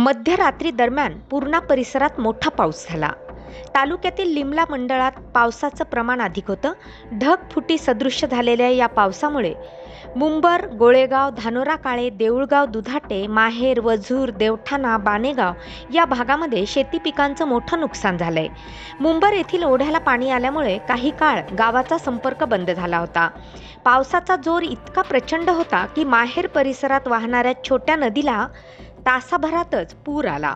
मध्यरात्री दरम्यान पूर्णा परिसरात मोठा पाऊस झाला. तालुक्यातील लिमला मंडळात पावसाचं प्रमाण अधिक होतं. ढगफुटी सदृश्य झालेल्या या पावसामुळे मुंबर गोळेगाव धानोरा काळे देऊळगाव दुधाटे माहेर वझूर देवठाणा बानेगाव या भागामध्ये शेती पिकांचं मोठं नुकसान झालंय. मुंबर येथील ओढ्याला पाणी आल्यामुळे काही काळ गावाचा संपर्क बंद झाला होता. पावसाचा जोर इतका प्रचंड होता की माहेर परिसरात वाहणाऱ्या छोट्या नदीला तासाभरातच पूर आला.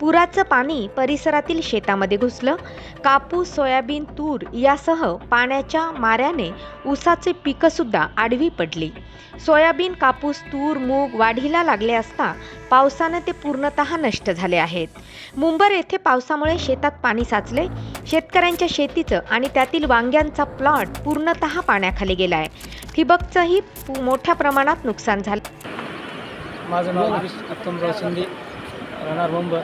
पुराचं पाणी परिसरातील शेतामध्ये घुसलं. कापूस सोयाबीन तूर यासह पाण्याच्या माऱ्याने ऊसाचे पिकंसुद्धा आडवी पडली. सोयाबीन कापूस तूर मूग वाढीला लागले असता पावसानं ते पूर्णतः नष्ट झाले आहेत. मुंबर येथे पावसामुळे शेतात पाणी साचले. शेतकऱ्यांच्या शेतीचं आणि त्यातील वांग्यांचा प्लॉट पूर्णतः पाण्याखाली गेलाय. ठिबकचंही पु- मोठ्या प्रमाणात नुकसान झालं. माझं नाव गिरीश उत्तमराव शिंदे राहणार बंब.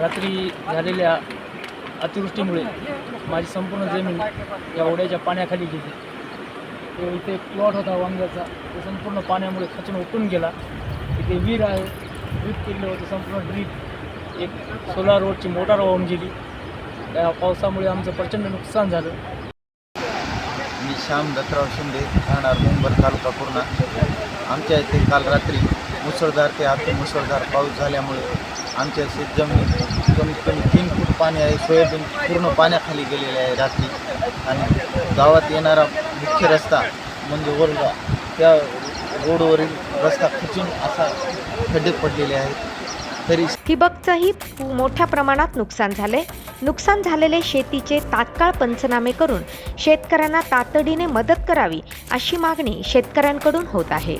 रात्री झालेल्या अतिवृष्टीमुळे माझी संपूर्ण जमीन या ओढ्याच्या पाण्याखाली गेली. तो इथे एक प्लॉट होता वांग्याचा. तो संपूर्ण पाण्यामुळे खचून उठून गेला. इथे विहीर आहे. ड्रीप केलेलं होतं संपूर्ण ड्रीप. एक सोलार रोडची मोटार वाहून गेली. त्या पावसामुळे आमचं प्रचंड नुकसान झालं. मी श्याम दत्तराव शिंदे राहणार मुंबई तालुका पूर्णा. आमच्या इथे काल रात्री मुसळधार ते अति मुसळधार पाऊस झाल्यामुळे आमच्या शेतजमिनीत कमीत कमी तीन फूट पाणी आहे. सोयाबीन पूर्ण पाण्याखाली गेलेले आहे रात्री. आणि गावात येणारा मुख्य रस्ता म्हणजे वरगा त्या रोडवरील रस्ता खचून असा खड्डे पडलेले आहेत. तरी ठिबकचंही मोठ्या प्रमाणात नुकसान झाले नुकसान झालेले शेतीचे तात्काळ पंचनामे करून शेतकऱ्यांना तातडीने मदत करावी अशी मागणी शेतकऱ्यांकडून होत आहे.